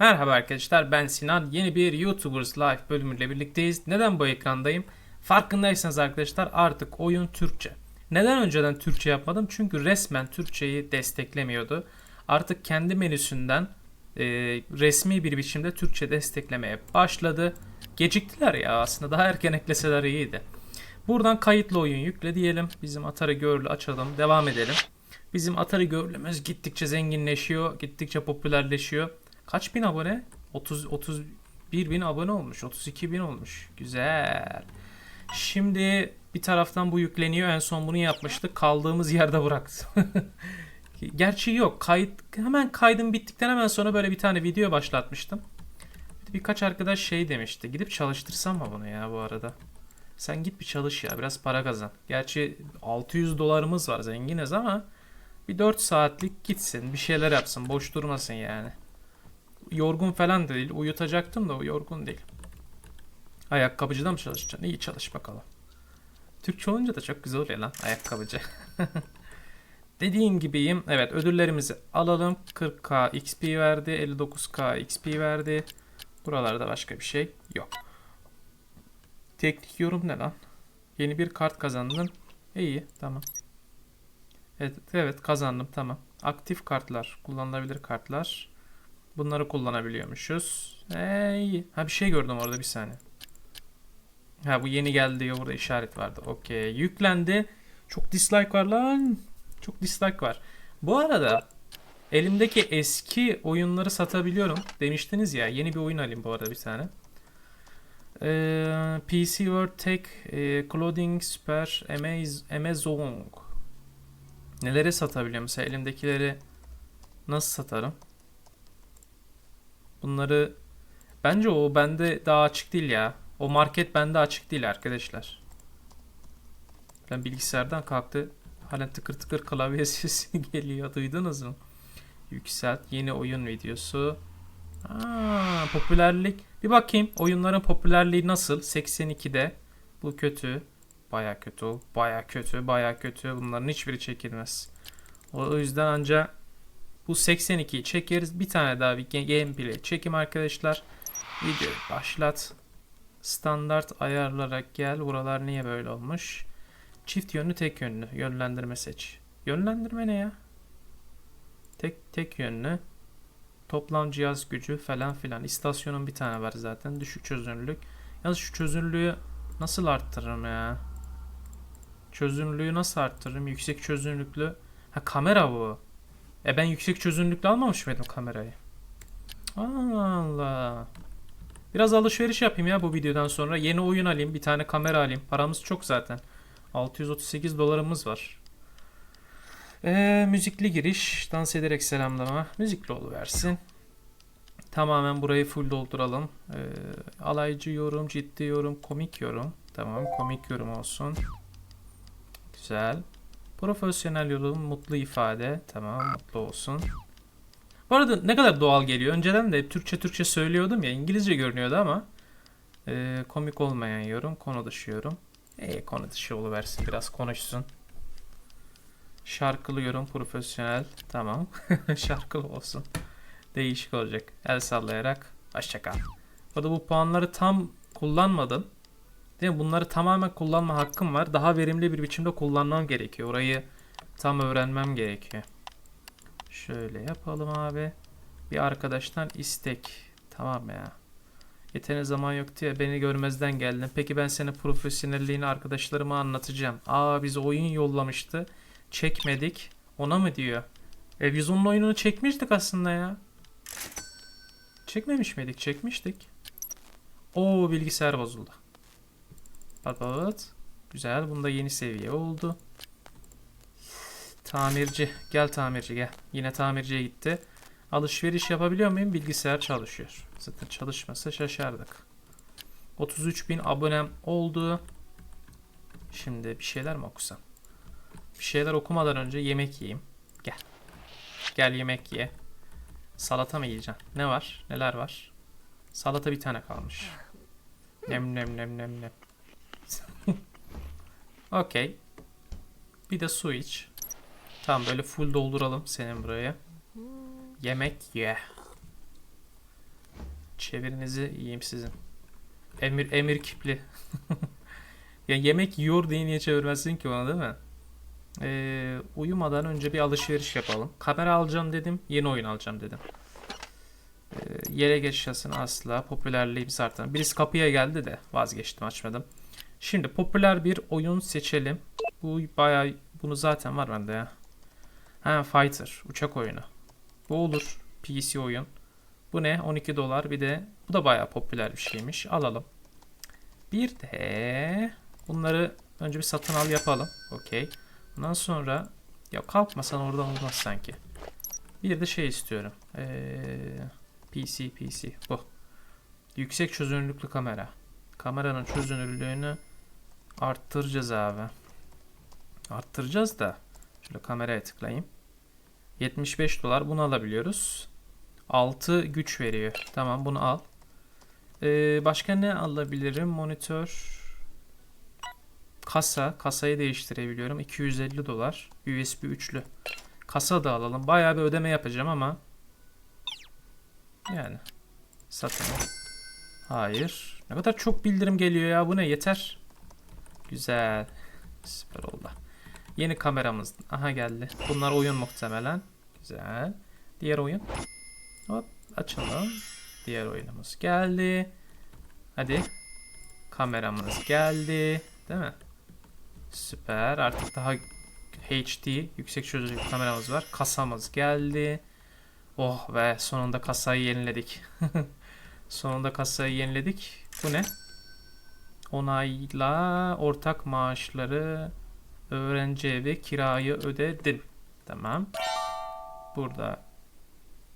Merhaba arkadaşlar ben Sinan. Yeni bir YouTubers Live bölümüyle birlikteyiz. Neden bu ekrandayım? Farkındaysanız arkadaşlar artık oyun Türkçe. Neden önceden Türkçe yapmadım? Çünkü resmen Türkçeyi desteklemiyordu. Artık kendi menüsünden e, resmi bir biçimde Türkçe desteklemeye başladı. Geciktiler ya aslında daha erken ekleseler iyiydi. Buradan kayıtlı oyun yükle diyelim. Bizim Atari Girl'ü açalım. Devam edelim. Bizim Atari Girl'ümüz gittikçe zenginleşiyor. Gittikçe popülerleşiyor. Kaç bin abone? 30 31 bin abone olmuş. 32 bin olmuş. Güzel. Şimdi bir taraftan bu yükleniyor. En son bunu yapmıştık. Kaldığımız yerde bıraktım. Gerçi yok. Kayıt hemen kaydım bittikten hemen sonra böyle bir tane video başlatmıştım. Birkaç arkadaş şey demişti. Gidip çalıştırsam mı bunu ya bu arada? Sen git bir çalış ya. Biraz para kazan. Gerçi 600 dolarımız var. Zenginiz ama bir 4 saatlik gitsin. Bir şeyler yapsın. Boş durmasın yani. Yorgun falan da değil. Uyutacaktım da o yorgun değil. Ayakkabıcıda mı çalışacaksın? İyi çalış bakalım. Türkçe olunca da çok güzel oluyor lan ayakkabıcı. Dediğim gibiyim. Evet ödüllerimizi alalım. 40k XP verdi. 59k XP verdi. Buralarda başka bir şey yok. Teknik yorum ne lan? Yeni bir kart kazandın. İyi tamam. Evet, evet kazandım tamam. Aktif kartlar. Kullanılabilir kartlar. Bunları kullanabiliyormuşuz. İyi. Ha bir şey gördüm orada bir saniye. Ha bu yeni geldi diyor burada işaret vardı. Okey. Yüklendi. Çok dislike var lan. Çok dislike var. Bu arada elimdeki eski oyunları satabiliyorum. Demiştiniz ya. Yeni bir oyun alayım bu arada bir tane. Ee, PC World Tech e, Clothing Super Amaz- Amazon. Neleri satabiliyorum? Mesela elimdekileri nasıl satarım? Bunları bence o bende daha açık değil ya. O market bende açık değil arkadaşlar. Ben bilgisayardan kalktı. Halen tıkır tıkır klavye sesi geliyor. Duydunuz mu? Yükselt. Yeni oyun videosu. Aa, popülerlik. Bir bakayım oyunların popülerliği nasıl? 82'de. Bu kötü. Baya kötü. Baya kötü. Baya kötü. Bunların hiçbiri çekilmez. O yüzden ancak bu 82'yi çekeriz. Bir tane daha bir ga- gameplay çekim arkadaşlar. Videoyu başlat. Standart ayarlara gel. Buralar niye böyle olmuş? Çift yönlü tek yönlü. Yönlendirme seç. Yönlendirme ne ya? Tek tek yönlü. Toplam cihaz gücü falan filan. İstasyonun bir tane var zaten. Düşük çözünürlük. Yalnız şu çözünürlüğü nasıl arttırırım ya? Çözünürlüğü nasıl arttırırım? Yüksek çözünürlüklü. Ha kamera bu. E ben yüksek çözünürlüklü almamış mıydım kamerayı? Allah. Biraz alışveriş yapayım ya bu videodan sonra. Yeni oyun alayım. Bir tane kamera alayım. Paramız çok zaten. 638 dolarımız var. Ee, müzikli giriş. Dans ederek selamlama. Müzikli oluversin. Tamamen burayı full dolduralım. Ee, alaycı yorum, ciddi yorum, komik yorum. Tamam komik yorum olsun. Güzel. Profesyonel yorum, mutlu ifade. Tamam mutlu olsun. Bu arada ne kadar doğal geliyor. Önceden de Türkçe Türkçe söylüyordum ya. İngilizce görünüyordu ama. e, komik olmayan yorum, konu dışı yorum. E, konu dışı oluversin. Biraz konuşsun. Şarkılı yorum, profesyonel. Tamam. Şarkılı olsun. Değişik olacak. El sallayarak. Hoşçakal. Bu arada bu puanları tam kullanmadım. Değil mi? Bunları tamamen kullanma hakkım var. Daha verimli bir biçimde kullanmam gerekiyor. Orayı tam öğrenmem gerekiyor. Şöyle yapalım abi. Bir arkadaştan istek. Tamam ya. Yetene zaman yoktu ya beni görmezden geldin. Peki ben senin profesyonelliğini arkadaşlarıma anlatacağım. Aa bize oyun yollamıştı. Çekmedik. Ona mı diyor? E biz onun oyununu çekmiştik aslında ya. Çekmemiş miydik? Çekmiştik. Oo bilgisayar bozuldu. Pat pat. Güzel. Bunda yeni seviye oldu. Tamirci. Gel tamirci gel. Yine tamirciye gitti. Alışveriş yapabiliyor muyum? Bilgisayar çalışıyor. Zaten çalışmasa şaşardık. 33 bin abonem oldu. Şimdi bir şeyler mi okusam? Bir şeyler okumadan önce yemek yiyeyim. Gel. Gel yemek ye. Salata mı yiyeceksin? Ne var? Neler var? Salata bir tane kalmış. Nem nem nem nem nem. Okey. Bir de su iç. Tamam böyle full dolduralım senin buraya. Yemek ye. Çevirinizi yiyeyim sizin. Emir Emir Kipli. ya yemek yiyor diye niye çevirmezsin ki ona değil mi? Ee, uyumadan önce bir alışveriş yapalım. Kamera alacağım dedim. Yeni oyun alacağım dedim. Ee, yere geçişasını asla. Popülerliğim zaten. Birisi kapıya geldi de vazgeçtim açmadım. Şimdi popüler bir oyun seçelim. Bu bayağı bunu zaten var bende ya. Ha Fighter uçak oyunu. Bu olur. PC oyun. Bu ne? 12 dolar. Bir de bu da bayağı popüler bir şeymiş. Alalım. Bir de bunları önce bir satın al yapalım. Okey. Ondan sonra ya kalkmasan oradan olmaz sanki. Bir de şey istiyorum. Ee, PC PC bu. Yüksek çözünürlüklü kamera. Kameranın çözünürlüğünü arttıracağız abi. Arttıracağız da şöyle kameraya tıklayayım. 75 dolar bunu alabiliyoruz. 6 güç veriyor. Tamam bunu al. Ee, başka ne alabilirim? Monitör. Kasa. Kasayı değiştirebiliyorum. 250 dolar. USB üçlü. Kasa da alalım. Bayağı bir ödeme yapacağım ama. Yani. Satın. Hayır. Ne kadar çok bildirim geliyor ya. Bu ne? Yeter. Güzel. Süper oldu. Yeni kameramız. Aha geldi. Bunlar oyun muhtemelen. Güzel. Diğer oyun. Hop açalım. Diğer oyunumuz geldi. Hadi. Kameramız geldi. Değil mi? Süper. Artık daha HD yüksek çözünürlük kameramız var. Kasamız geldi. Oh be sonunda kasayı yeniledik. sonunda kasayı yeniledik. Bu ne? Onayla ortak maaşları öğrenci evi kirayı ödedim. Tamam. Burada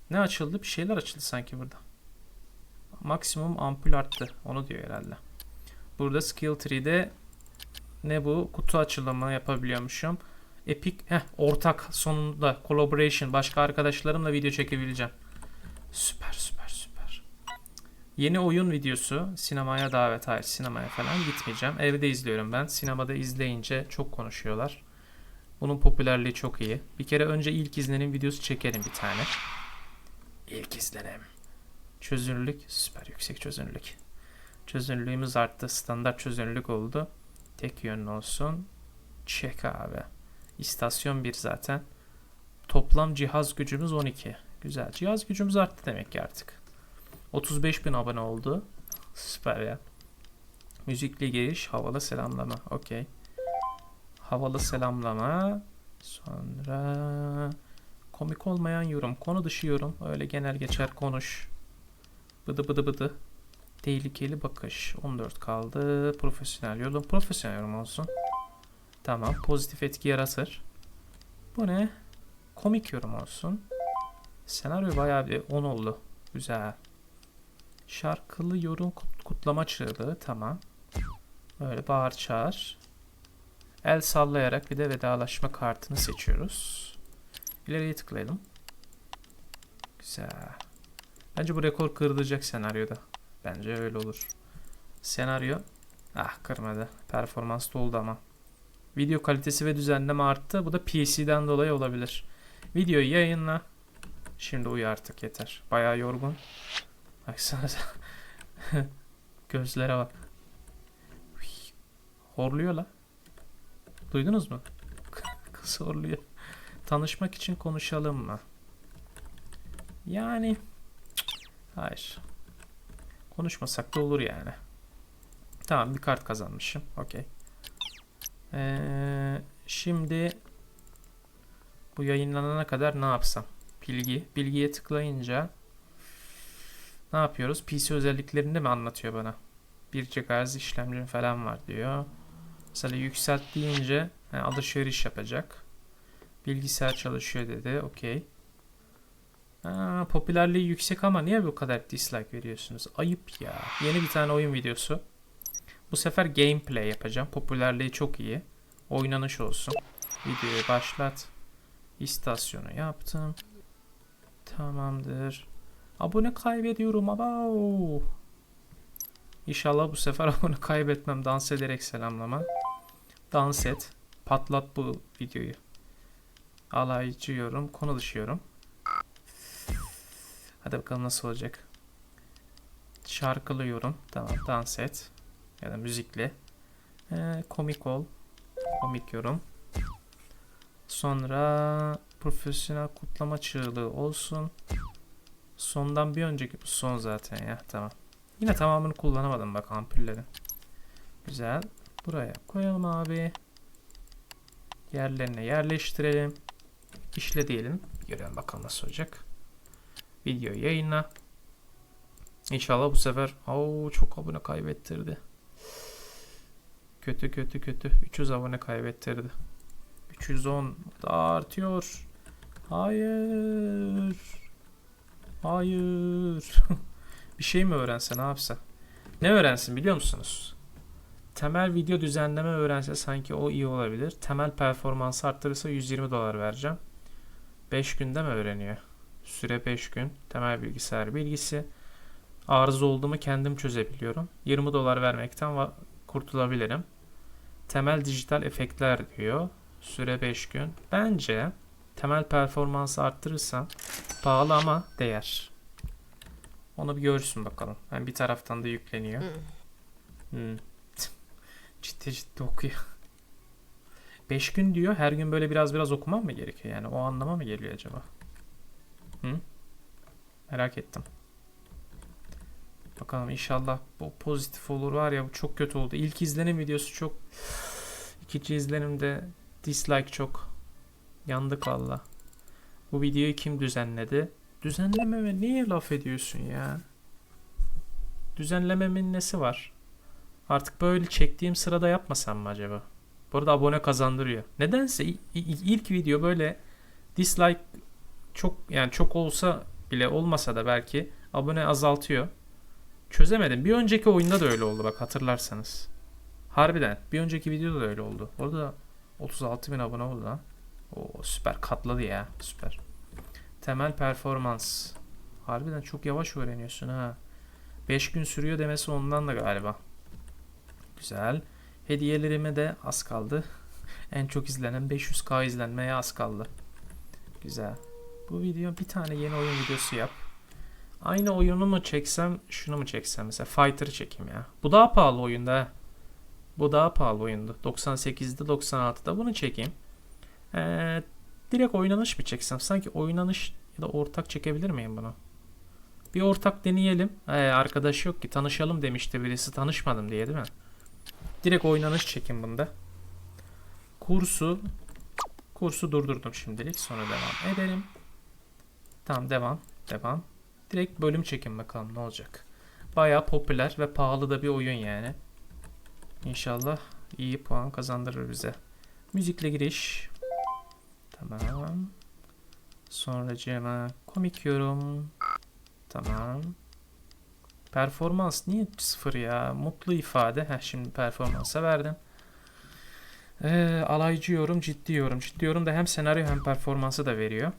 ne açıldı? Bir şeyler açıldı sanki burada. Maksimum ampul arttı. Onu diyor herhalde. Burada skill tree'de ne bu? Kutu açılımı yapabiliyormuşum. Epic, heh, ortak sonunda collaboration. Başka arkadaşlarımla video çekebileceğim. Süper süper. Yeni oyun videosu. Sinemaya davet. Hayır sinemaya falan gitmeyeceğim. Evde izliyorum ben. Sinemada izleyince çok konuşuyorlar. Bunun popülerliği çok iyi. Bir kere önce ilk izlenim videosu çekerim bir tane. İlk izlenim. Çözünürlük süper yüksek çözünürlük. Çözünürlüğümüz arttı. Standart çözünürlük oldu. Tek yönlü olsun. Çek abi. İstasyon 1 zaten. Toplam cihaz gücümüz 12. Güzel. Cihaz gücümüz arttı demek ki artık. 35 bin abone oldu. Süper ya. Müzikli giriş, havalı selamlama. Okey. Havalı selamlama. Sonra komik olmayan yorum. Konu dışı yorum. Öyle genel geçer konuş. Bıdı bıdı bıdı. Tehlikeli bakış. 14 kaldı. Profesyonel yorum. Profesyonel yorum olsun. Tamam. Pozitif etki yaratır. Bu ne? Komik yorum olsun. Senaryo bayağı bir 10 oldu. Güzel. Şarkılı yorum kut- kutlama çığlığı. Tamam. Böyle bağır çağır. El sallayarak bir de vedalaşma kartını seçiyoruz. İleriye tıklayalım. Güzel. Bence bu rekor kırılacak senaryoda. Bence öyle olur. Senaryo. Ah kırmadı. Performans da oldu ama. Video kalitesi ve düzenleme arttı. Bu da PC'den dolayı olabilir. Videoyu yayınla. Şimdi uyu artık yeter. Bayağı yorgun. Baksana. Gözlere bak. Uy. Horluyor la. Duydunuz mu? Kız horluyor. Tanışmak için konuşalım mı? Yani hayır. Konuşmasak da olur yani. Tamam bir kart kazanmışım. Okey. Ee, şimdi bu yayınlanana kadar ne yapsam? Bilgi. Bilgiye tıklayınca ne yapıyoruz? PC özelliklerini de mi anlatıyor bana? 1 GHz işlemcim falan var diyor. Mesela yükselt deyince he, alışveriş yapacak. Bilgisayar çalışıyor dedi. Okey. Popülerliği yüksek ama niye bu kadar dislike veriyorsunuz? Ayıp ya. Yeni bir tane oyun videosu. Bu sefer gameplay yapacağım. Popülerliği çok iyi. Oynanış olsun. Videoyu başlat. İstasyonu yaptım. Tamamdır. Abone kaybediyorum aba. İnşallah bu sefer abone kaybetmem. Dans ederek selamlama. Dans et. Patlat bu videoyu. Alaycı yorum. Konu dışı. Hadi bakalım nasıl olacak. Şarkılı yorum. Tamam dans et. Ya da müzikli. Ee, komik ol. Komik yorum. Sonra profesyonel kutlama çığlığı olsun. Sondan bir önceki bu son zaten ya. Tamam. Yine tamamını kullanamadım bak ampullerin. Güzel. Buraya koyalım abi. Yerlerine yerleştirelim. İşle diyelim. Görelim bakalım nasıl olacak. Video yayınla. İnşallah bu sefer Oo, çok abone kaybettirdi. Kötü kötü kötü. 300 abone kaybettirdi. 310 daha artıyor. Hayır. Hayır. bir şey mi öğrense ne yapsa? Ne öğrensin biliyor musunuz? Temel video düzenleme öğrense sanki o iyi olabilir. Temel performansı arttırırsa 120 dolar vereceğim. 5 günde mi öğreniyor? Süre 5 gün. Temel bilgisayar bilgisi. Arıza oldu mu kendim çözebiliyorum. 20 dolar vermekten kurtulabilirim. Temel dijital efektler diyor. Süre 5 gün. Bence temel performansı arttırırsam pahalı ama değer. Onu bir görsün bakalım. Yani bir taraftan da yükleniyor. Hmm. ciddi ciddi okuyor. 5 gün diyor. Her gün böyle biraz biraz okumam mı gerekiyor? Yani o anlama mı geliyor acaba? Hı? Merak ettim. Bakalım inşallah bu pozitif olur var ya bu çok kötü oldu. İlk izlenim videosu çok ikinci izlenimde dislike çok yandık valla. Bu videoyu kim düzenledi? Düzenlememe niye laf ediyorsun ya? Düzenlememin nesi var? Artık böyle çektiğim sırada yapmasam mı acaba? Bu arada abone kazandırıyor. Nedense ilk video böyle dislike çok yani çok olsa bile olmasa da belki abone azaltıyor. Çözemedim. Bir önceki oyunda da öyle oldu bak hatırlarsanız. Harbiden. Bir önceki videoda da öyle oldu. Orada 36 bin abone oldu lan. Oo süper katladı ya. Süper. Temel performans. Harbiden çok yavaş öğreniyorsun ha. 5 gün sürüyor demesi ondan da galiba. Güzel. Hediyelerime de az kaldı. en çok izlenen 500k izlenmeye az kaldı. Güzel. Bu video bir tane yeni oyun videosu yap. Aynı oyunu mu çeksem, şunu mu çeksem mesela Fighter'ı çekeyim ya. Bu daha pahalı oyunda. Bu daha pahalı oyundu. 98'de 96'da bunu çekeyim. Ee, direkt oynanış mı çeksem? Sanki oynanış ya da ortak çekebilir miyim bunu? Bir ortak deneyelim. Ee, arkadaş yok ki tanışalım demişti birisi tanışmadım diye değil mi? Direkt oynanış çekin bunda. Kursu kursu durdurdum şimdilik. Sonra devam edelim. Tamam devam. Devam. Direkt bölüm çekin bakalım ne olacak. Bayağı popüler ve pahalı da bir oyun yani. İnşallah iyi puan kazandırır bize. Müzikle giriş. Tamam. Sonra cema komik yorum. Tamam. Performans niye sıfır ya? Mutlu ifade. Heh şimdi performansa verdim. Ee, alaycı yorum, ciddi yorum. Ciddi yorum da hem senaryo hem performansı da veriyor.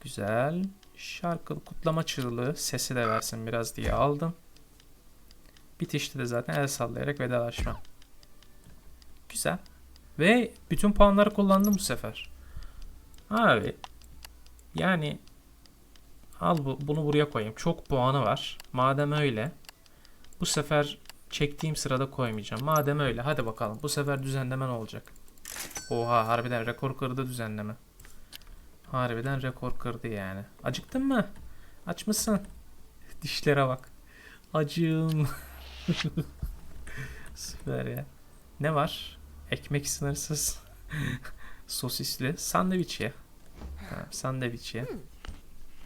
Güzel. Şarkılı kutlama çığlığı sesi de versin biraz diye aldım. Bitişte de zaten el sallayarak vedalaşma. Güzel. Ve bütün puanları kullandım bu sefer. Abi yani al bu, bunu buraya koyayım. Çok puanı var. Madem öyle bu sefer çektiğim sırada koymayacağım. Madem öyle hadi bakalım. Bu sefer düzenleme ne olacak? Oha harbiden rekor kırdı düzenleme. Harbiden rekor kırdı yani. Acıktın mı? Aç mısın? Dişlere bak. Acım. Süper ya. Ne var? Ekmek sınırsız. Sosisli. Sandviç ye. Ha, sandviç ye.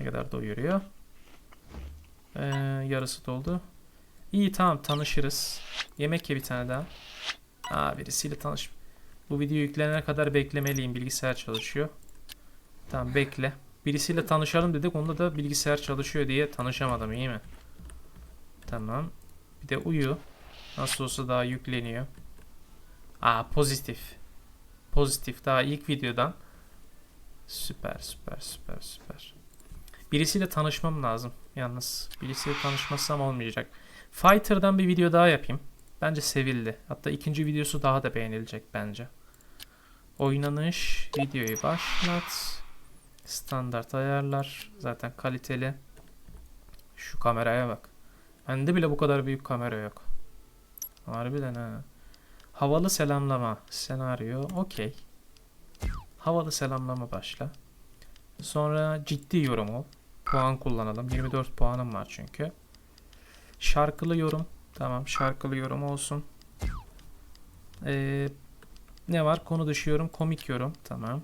Ne kadar doyuruyor? Ee, yarısı doldu. İyi tamam tanışırız. Yemek ye bir tane daha. Aa birisiyle tanış. Bu video yüklenene kadar beklemeliyim. Bilgisayar çalışıyor. Tamam bekle. Birisiyle tanışalım dedik. Onda da bilgisayar çalışıyor diye tanışamadım iyi mi? Tamam. Bir de uyu. Nasıl olsa daha yükleniyor. Aa pozitif. Pozitif daha ilk videodan. Süper süper süper süper. Birisiyle tanışmam lazım. Yalnız birisiyle tanışmazsam olmayacak. Fighter'dan bir video daha yapayım. Bence sevildi. Hatta ikinci videosu daha da beğenilecek bence. Oynanış videoyu başlat. Standart ayarlar. Zaten kaliteli. Şu kameraya bak. Bende bile bu kadar büyük kamera yok. Harbiden ha. Havalı selamlama. Senaryo. Okey. Havalı selamlama başla. Sonra ciddi yorum ol. Puan kullanalım. 24 puanım var çünkü. Şarkılı yorum. Tamam şarkılı yorum olsun. Ee, ne var? Konu dışı yorum. Komik yorum. Tamam.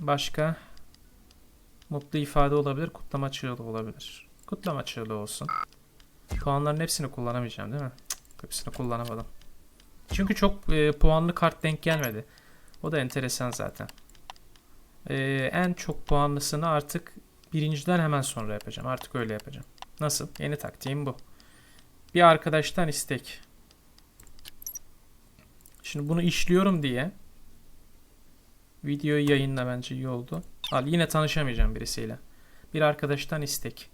Başka? Mutlu ifade olabilir. Kutlama çığlığı olabilir. Kutlama çığlığı olsun. Puanların hepsini kullanamayacağım değil mi? Cık, hepsini kullanamadım. Çünkü çok e, puanlı kart denk gelmedi. O da enteresan zaten. E, en çok puanlısını artık birinciden hemen sonra yapacağım. Artık öyle yapacağım. Nasıl? Yeni taktiğim bu. Bir arkadaştan istek. Şimdi bunu işliyorum diye videoyu yayınla bence iyi oldu. Al yine tanışamayacağım birisiyle. Bir arkadaştan istek.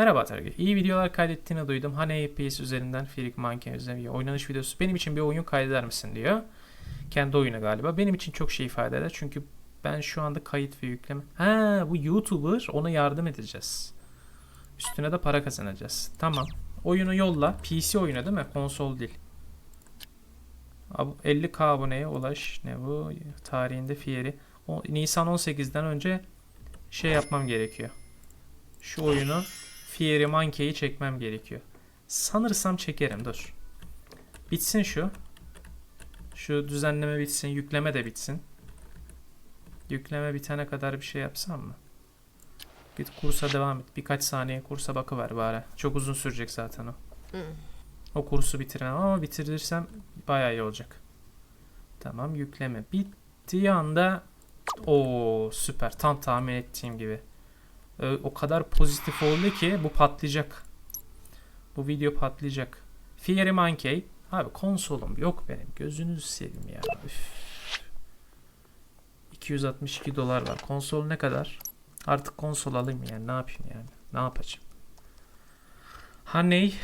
Merhaba Tarık. İyi videolar kaydettiğini duydum. Hani FPS üzerinden Freak Monkey üzerinden oynanış videosu. Benim için bir oyun kaydeder misin diyor. Kendi oyunu galiba. Benim için çok şey ifade eder. Çünkü ben şu anda kayıt ve yükleme. Ha bu YouTuber ona yardım edeceğiz. Üstüne de para kazanacağız. Tamam. Oyunu yolla. PC oyunu değil mi? Konsol değil. Ab- 50k aboneye ulaş. Ne bu? Tarihinde Fieri. O, Nisan 18'den önce şey yapmam gerekiyor. Şu oyunu Fieri Monkey'i çekmem gerekiyor. Sanırsam çekerim dur. Bitsin şu. Şu düzenleme bitsin. Yükleme de bitsin. Yükleme bitene kadar bir şey yapsam mı? Git kursa devam et. Birkaç saniye kursa bakıver bari. Çok uzun sürecek zaten o. O kursu bitiremem ama bitirirsem bayağı iyi olacak. Tamam yükleme. Bittiği anda o süper. Tam tahmin ettiğim gibi. Ee, o kadar pozitif oldu ki bu patlayacak. Bu video patlayacak. Fiery Monkey. Abi konsolum yok benim. Gözünüzü seveyim ya. Üf. 262 dolar var. Konsol ne kadar? Artık konsol alayım yani. Ne yapayım yani? Ne yapacağım? Ha ney?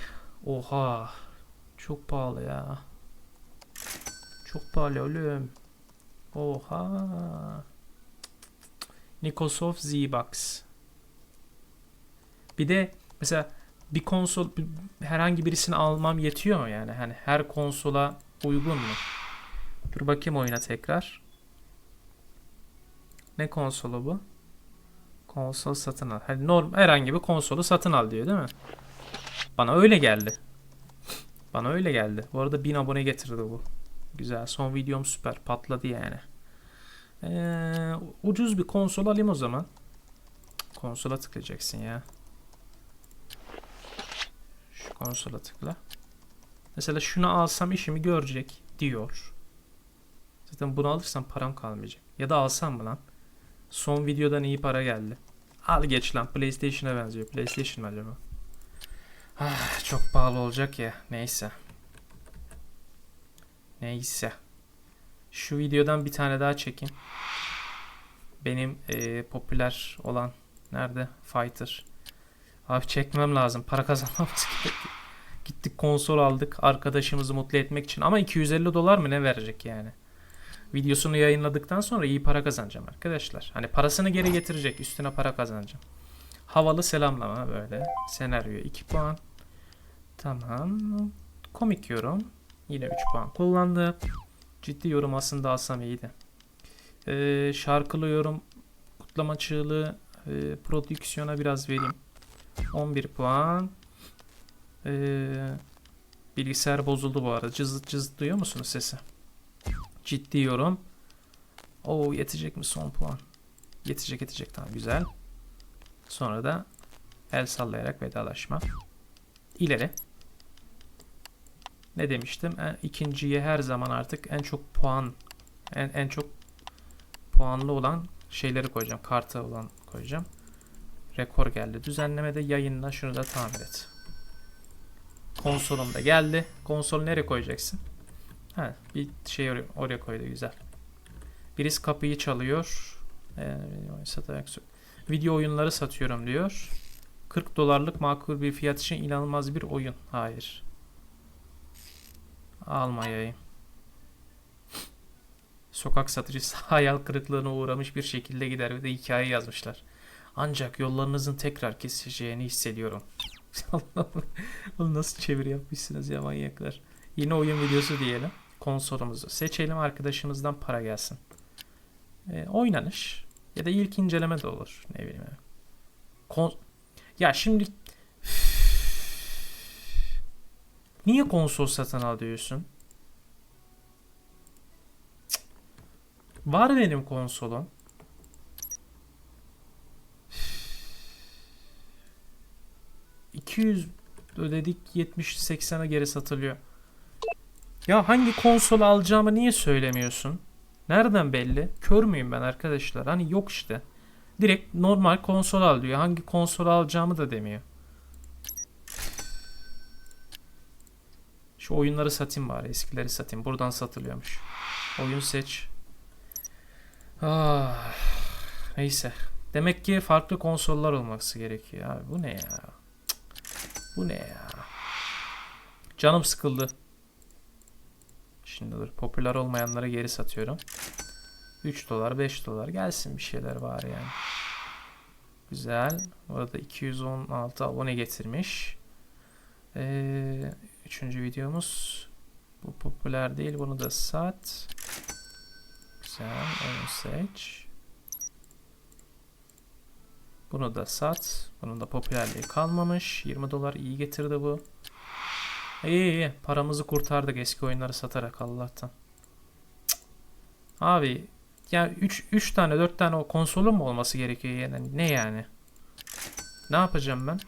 Oha. Çok pahalı ya. Çok pahalı oğlum. Oha. Microsoft Z-Box. Bir de mesela bir konsol herhangi birisini almam yetiyor mu yani? Hani her konsola uygun mu? Dur bakayım oyuna tekrar. Ne konsolu bu? Konsol satın al. Hani norm herhangi bir konsolu satın al diyor değil mi? Bana öyle geldi. Bana öyle geldi. Bu arada 1000 abone getirdi bu. Güzel. Son videom süper. Patladı yani. Ee, ucuz bir konsol alayım o zaman. Konsola tıklayacaksın ya. Konsola tıkla. Mesela şunu alsam işimi görecek diyor. Zaten bunu alırsam param kalmayacak. Ya da alsam mı lan? Son videodan iyi para geldi. Al geç lan. PlayStation'a benziyor. PlayStation mı acaba? Ah, çok pahalı olacak ya. Neyse. Neyse. Şu videodan bir tane daha çekeyim. Benim eee, popüler olan nerede? Fighter. Abi çekmem lazım. Para kazanmamız gerekiyor. Gittik konsol aldık arkadaşımızı mutlu etmek için. Ama 250 dolar mı ne verecek yani? Videosunu yayınladıktan sonra iyi para kazanacağım arkadaşlar. Hani parasını geri getirecek. Üstüne para kazanacağım. Havalı selamlama böyle. Senaryo 2 puan. Tamam. Komik yorum. Yine 3 puan kullandı. Ciddi yorum aslında alsam iyiydi. Ee, şarkılı yorum, kutlama çığlığı, e, prodüksiyona biraz vereyim. 11 puan. Ee, bilgisayar bozuldu bu arada. Cızıt cızıt duyuyor musunuz sesi? Ciddi yorum. Oo yetecek mi son puan? Yetecek yetecek tamam güzel. Sonra da el sallayarak vedalaşma. İleri. Ne demiştim? En, ikinciye her zaman artık en çok puan en, en çok puanlı olan şeyleri koyacağım. Kartı olan koyacağım. Rekor geldi. Düzenlemede yayınla şunu da tamir et. Konsolum da geldi. Konsolu nereye koyacaksın? Ha, bir şey oraya, oraya koydu güzel. Birisi kapıyı çalıyor. Ee, Video oyunları satıyorum diyor. 40 dolarlık makul bir fiyat için inanılmaz bir oyun. Hayır. Almayayım. Sokak satıcısı hayal kırıklığına uğramış bir şekilde gider ve de hikaye yazmışlar. Ancak yollarınızın tekrar kesişeceğini hissediyorum. Allah'ım. Nasıl çeviri yapmışsınız ya manyaklar. Yine oyun videosu diyelim. Konsolumuzu seçelim arkadaşımızdan para gelsin. Ee, oynanış ya da ilk inceleme de olur. Ne bileyim. yani. Kon ya şimdi Niye konsol satın alıyorsun? Cık. Var benim konsolum. ...200 ödedik 70-80'e geri satılıyor. Ya hangi konsol alacağımı niye söylemiyorsun? Nereden belli? Kör müyüm ben arkadaşlar? Hani yok işte. Direkt normal konsol al diyor. Hangi konsol alacağımı da demiyor. Şu oyunları satayım bari. Eskileri satayım. Buradan satılıyormuş. Oyun seç. Ah, neyse. Demek ki farklı konsollar olması gerekiyor. Abi bu ne ya? Bu ne ya? Canım sıkıldı. Şimdi dur. Popüler olmayanları geri satıyorum. 3 dolar 5 dolar gelsin bir şeyler var yani. Güzel. Orada 216 abone getirmiş. Ee, üçüncü videomuz. Bu popüler değil. Bunu da sat. Güzel. Oyun seç. Bunu da sat. Bunun da popülerliği kalmamış. 20 dolar iyi getirdi bu. İyi iyi. Paramızı kurtardık eski oyunları satarak Allah'tan. Cık. Abi ya 3 3 tane 4 tane o konsolun mu olması gerekiyor yani? Ne yani? Ne yapacağım ben?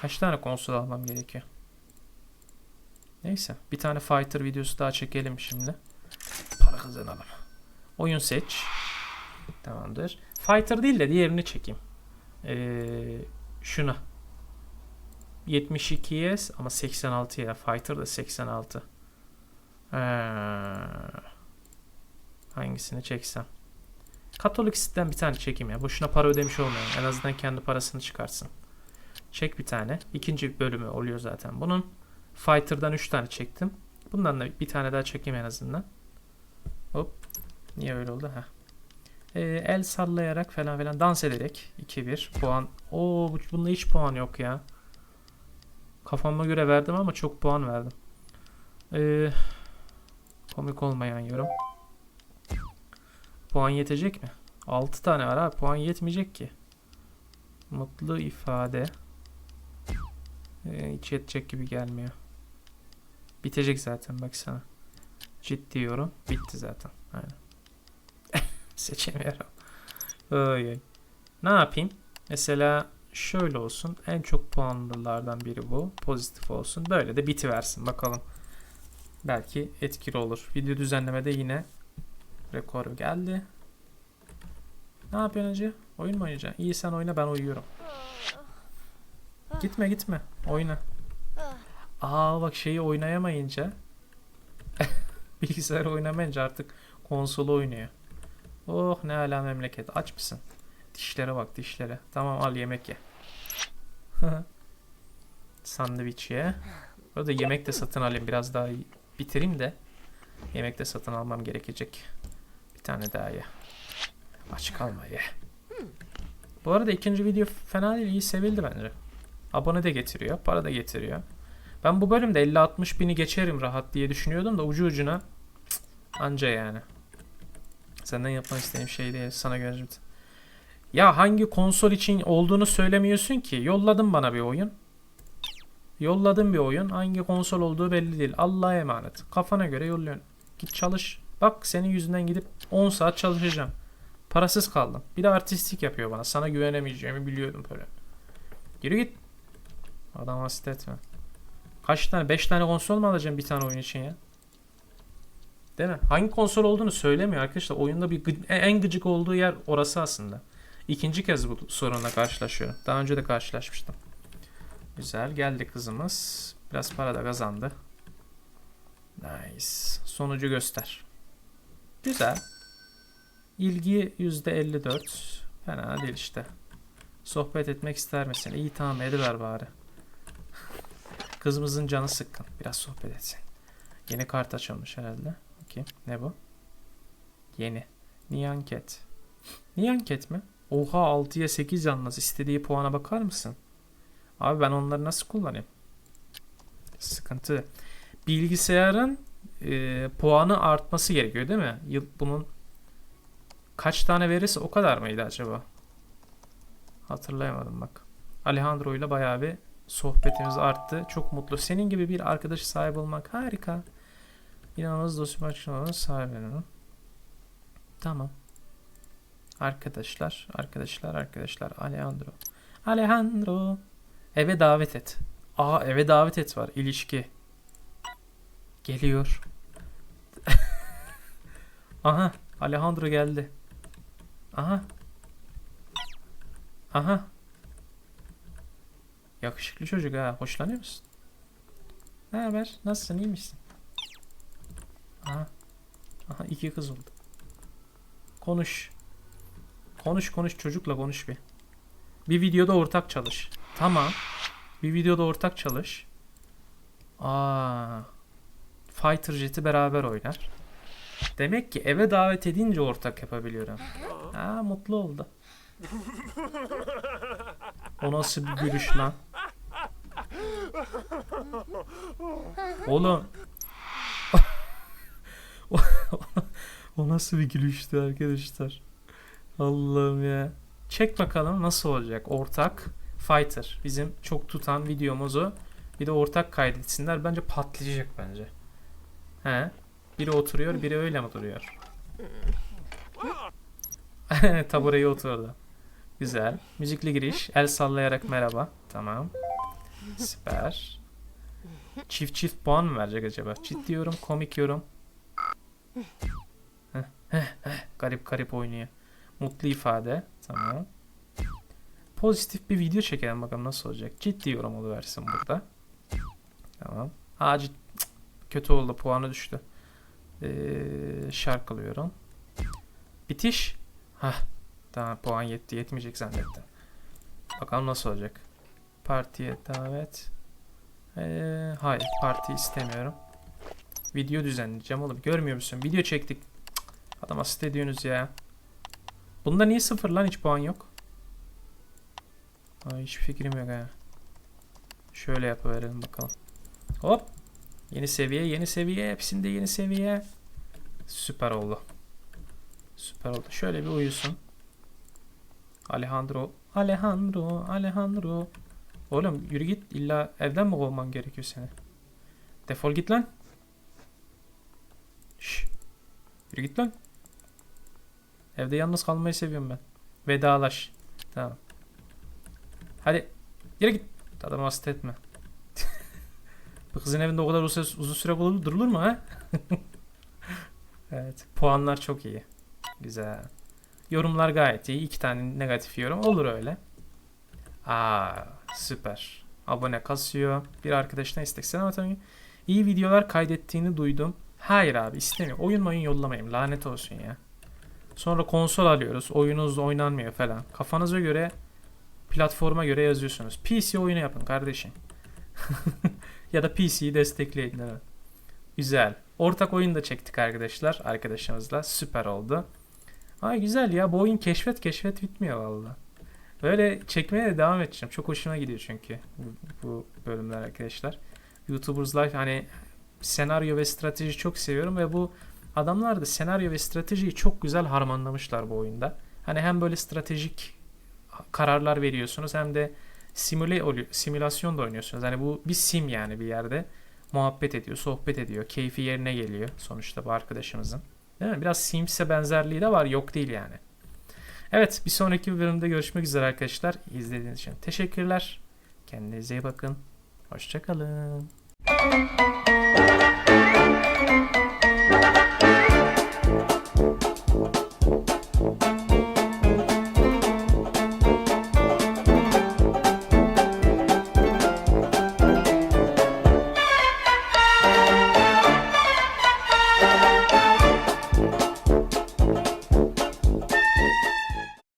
Kaç tane konsol almam gerekiyor? Neyse. Bir tane fighter videosu daha çekelim şimdi. Para kazanalım. Oyun seç. Tamamdır. Fighter değil de diğerini çekeyim. Ee, şuna. 72'ye ama 86'ya. Fighter da 86. Ee, hangisini çeksem? Katolik sitten bir tane çekeyim ya. Boşuna para ödemiş olmayalım. En azından kendi parasını çıkarsın. Çek bir tane. İkinci bölümü oluyor zaten bunun. Fighter'dan 3 tane çektim. Bundan da bir tane daha çekeyim en azından. Hop. Niye öyle oldu? Heh. Ee, el sallayarak falan filan dans ederek 2-1 puan. Oo bu- bunda hiç puan yok ya. Kafama göre verdim ama çok puan verdim. Ee, komik olmayan yorum. Puan yetecek mi? 6 tane var abi. Puan yetmeyecek ki. Mutlu ifade. Ee, hiç yetecek gibi gelmiyor. Bitecek zaten baksana. Ciddi yorum. Bitti zaten. Aynen. Seçemiyorum. Oy. Ne yapayım? Mesela şöyle olsun. En çok puanlılardan biri bu. Pozitif olsun. Böyle de bitiversin. Bakalım. Belki etkili olur. Video düzenlemede yine rekoru geldi. Ne yapıyorsun hacı? Oyun mu oynayacaksın? İyi sen oyna ben uyuyorum. Gitme gitme. Oyna. Aa bak şeyi oynayamayınca bilgisayar oynamayınca artık konsolu oynuyor. Oh ne ala memleket. Aç mısın? Dişlere bak dişlere. Tamam al yemek ye. Sandviç ye. Burada yemek de satın alayım. Biraz daha bitireyim de yemek de satın almam gerekecek. Bir tane daha ye. Aç kalma ye. Bu arada ikinci video fena değil. iyi sevildi bence. Abone de getiriyor. Para da getiriyor. Ben bu bölümde 50-60 bini geçerim rahat diye düşünüyordum da ucu ucuna cık, anca yani. Senden yapmak istediğim şey değil. Sana göre. Ya hangi konsol için olduğunu söylemiyorsun ki. Yolladın bana bir oyun. Yolladın bir oyun. Hangi konsol olduğu belli değil. Allah'a emanet. Kafana göre yolluyorsun. Git çalış. Bak senin yüzünden gidip 10 saat çalışacağım. Parasız kaldım. Bir de artistik yapıyor bana. Sana güvenemeyeceğimi biliyordum böyle. Yürü git. Adam hasta etme. Kaç tane? 5 tane konsol mu alacağım bir tane oyun için ya? Değil mi? Hangi konsol olduğunu söylemiyor arkadaşlar. Oyunda bir gı- en gıcık olduğu yer orası aslında. İkinci kez bu sorunla karşılaşıyorum. Daha önce de karşılaşmıştım. Güzel. Geldi kızımız. Biraz para da kazandı. Nice. Sonucu göster. Güzel. İlgi %54. Fena değil işte. Sohbet etmek ister misin? İyi tamam ediver bari. Kızımızın canı sıkkın. Biraz sohbet etsin. Yeni kart açılmış herhalde. Bakayım. Ne bu? Yeni. Niyanket. Niyanket mi? Oha 6'ya 8 yalnız. İstediği puana bakar mısın? Abi ben onları nasıl kullanayım? Sıkıntı. Bilgisayarın e, puanı artması gerekiyor değil mi? Yıl bunun kaç tane verirse o kadar mıydı acaba? Hatırlayamadım bak. Alejandro ile bayağı bir sohbetimiz arttı. Çok mutlu. Senin gibi bir arkadaşı sahip olmak harika. İnanılmaz dostum açılmanın sahibi. Tamam. Arkadaşlar, arkadaşlar, arkadaşlar. Alejandro. Alejandro. Eve davet et. Aa eve davet et var. İlişki. Geliyor. Aha. Alejandro geldi. Aha. Aha. Yakışıklı çocuk ha. Hoşlanıyor musun? Ne haber? Nasılsın? iyi misin? Aha. Aha iki kız oldu. Konuş. Konuş konuş çocukla konuş bir. Bir videoda ortak çalış. Tamam. Bir videoda ortak çalış. Aa. Fighter Jet'i beraber oynar. Demek ki eve davet edince ortak yapabiliyorum. Ha mutlu oldu. O nasıl bir gülüş lan? Oğlum. o nasıl bir gülüştü arkadaşlar? Allah'ım ya. Çek bakalım nasıl olacak. Ortak Fighter. Bizim çok tutan videomuzu bir de ortak kaydetsinler. Bence patlayacak bence. He. Biri oturuyor, biri öyle mi duruyor? Tabureye oturdu. Güzel. Müzikli giriş. El sallayarak merhaba. Tamam. Süper. Çift çift puan mı verecek acaba? Ciddi yorum, komik yorum. Heh, heh. Garip garip oynuyor. Mutlu ifade. Tamam. Pozitif bir video çekelim bakalım nasıl olacak. Ciddi yorum oluversin burada. Tamam. Cık, kötü oldu. Puanı düştü. Ee, şarkılıyorum. Bitiş. Hah. Tamam puan yetti. Yetmeyecek zannettim. Bakalım nasıl olacak. Partiye davet. Ee, hayır. Parti istemiyorum. Video düzenleyeceğim oğlum. Görmüyor musun? Video çektik. Adam asit ediyorsunuz ya. Bunda niye sıfır lan? Hiç puan yok. Ay hiçbir fikrim yok ha. Şöyle yapıverelim bakalım. Hop. Yeni seviye, yeni seviye. Hepsinde yeni seviye. Süper oldu. Süper oldu. Şöyle bir uyusun. Alejandro. Alejandro. Alejandro. Oğlum yürü git. İlla evden mi kovman gerekiyor seni? Defol git lan. Şş. Yürü git lan. Evde yalnız kalmayı seviyorum ben. Vedalaş. Tamam. Hadi. Yürü git. Adamı hasta etme. Bu kızın evinde o kadar uzun, uzun süre bulunur- durulur mu ha? evet. Puanlar çok iyi. Güzel. Yorumlar gayet iyi. İki tane negatif yorum. Olur öyle. Aa, süper. Abone kasıyor. Bir arkadaşına istek. Sen tabii iyi videolar kaydettiğini duydum. Hayır abi istemiyorum. Oyun oyun yollamayayım. Lanet olsun ya. Sonra konsol alıyoruz. Oyunuz oynanmıyor falan. Kafanıza göre platforma göre yazıyorsunuz. PC oyunu yapın kardeşim. ya da PC'yi destekleyin. Evet. Güzel. Ortak oyun da çektik arkadaşlar. Arkadaşımızla. Süper oldu. Ay güzel ya. Bu oyun keşfet keşfet bitmiyor valla. Böyle çekmeye de devam edeceğim. Çok hoşuma gidiyor çünkü bu, bu bölümler arkadaşlar. YouTubers Life hani senaryo ve strateji çok seviyorum ve bu adamlar da senaryo ve stratejiyi çok güzel harmanlamışlar bu oyunda. Hani hem böyle stratejik kararlar veriyorsunuz hem de simüle oluyor, simülasyon da oynuyorsunuz. Hani bu bir sim yani bir yerde muhabbet ediyor, sohbet ediyor, keyfi yerine geliyor sonuçta bu arkadaşımızın. Değil mi? Biraz Sims'e benzerliği de var, yok değil yani. Evet, bir sonraki bölümde görüşmek üzere arkadaşlar. İzlediğiniz için teşekkürler. Kendinize iyi bakın. Hoşçakalın. Thank you.